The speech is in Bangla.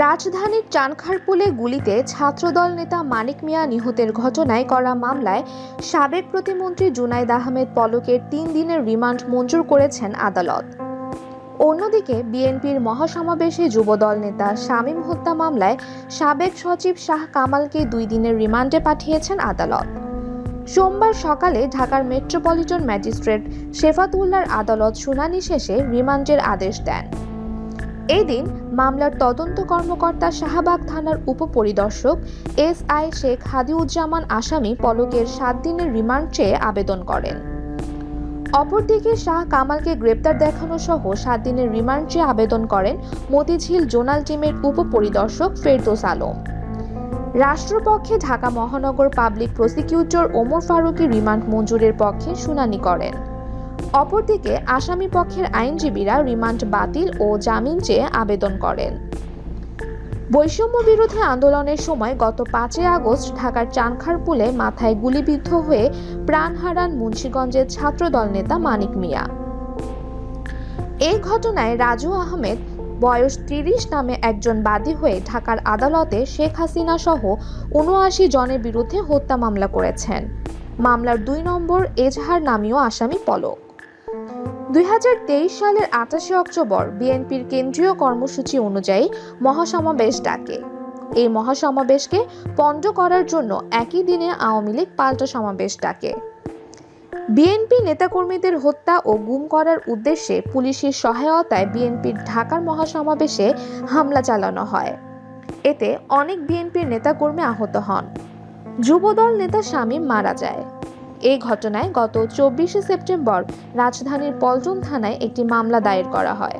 রাজধানীর চানখারপুলে গুলিতে ছাত্রদল নেতা মানিক মিয়া নিহতের ঘটনায় করা মামলায় সাবেক প্রতিমন্ত্রী জুনাইদ আহমেদ পলকের তিন দিনের রিমান্ড মঞ্জুর করেছেন আদালত। অন্যদিকে, বিএনপির মহাসমাবেশে যুবদল নেতা শামীম হত্যা মামলায় সাবেক সচিব শাহ কামালকে দুই দিনের রিমান্ডে পাঠিয়েছেন আদালত। সোমবার সকালে ঢাকার মেট্রোপলিটন ম্যাজিস্ট্রেট শেফাতুল্লার আদালত শুনানি শেষে রিমান্ডের আদেশ দেন। এই দিন মামলার তদন্ত কর্মকর্তা শাহবাগ থানার উপপরিদর্শক এস আই শেখ হাদিউজ্জামান আসামি পলকের সাত দিনের রিমান্ড চেয়ে আবেদন করেন। অপরদিকে শাহ কামালকে গ্রেপ্তার দেখানো সহ সাত দিনের রিমান্ড চেয়ে আবেদন করেন মতিঝিল জোনাল টিমের উপপরিদর্শক ফেরদোস আলম। রাষ্ট্রপক্ষে ঢাকা মহানগর public prosecutor Omar Faruqui remand মঞ্জুরের পক্ষে শুনানি করেন। অপরদিকে আসামি পক্ষের আইনজীবীরা রিমান্ড বাতিল ও জামিন চেয়ে আবেদন করেন। বৈষম্য বিরোধী আন্দোলনের সময় গত পাঁচই আগস্ট ঢাকার চানখারপুলে মাথায় গুলিবিদ্ধ হয়ে প্রাণ হারান মুন্সীগঞ্জের ছাত্রদল নেতা মানিক মিয়া। এই ঘটনায় রাজু আহমেদ, বয়স তিরিশ নামে একজন বাদী হয়ে ঢাকার আদালতে শেখ হাসিনা সহ উনআশি জনের বিরুদ্ধে হত্যা মামলা করেছেন। মামলার দুই নম্বর এজাহার নামীয় আসামি পলক। দু হাজার তেইশ সালের আঠাশে অক্টোবর বিএনপির কেন্দ্রীয় কর্মসূচি অনুযায়ী মহাসমাবেশ ডাকে। এই মহাসমাবেশকে পণ্ড করার জন্য একই দিনে আওয়ামী লীগ পাল্টা সমাবেশ ডাকে। বিএনপি নেতাকর্মীদের হত্যা ও গুম করার উদ্দেশ্যে পুলিশের সহায়তায় বিএনপির ঢাকার মহাসমাবেশে হামলা চালানো হয়। এতে অনেক বিএনপির নেতাকর্মী আহত হন। যুবদল নেতা শামীম মারা যায়। এই ঘটনায় গত চব্বিশে সেপ্টেম্বর রাজধানীর পল্টন থানায় একটি মামলা দায়ের করা হয়।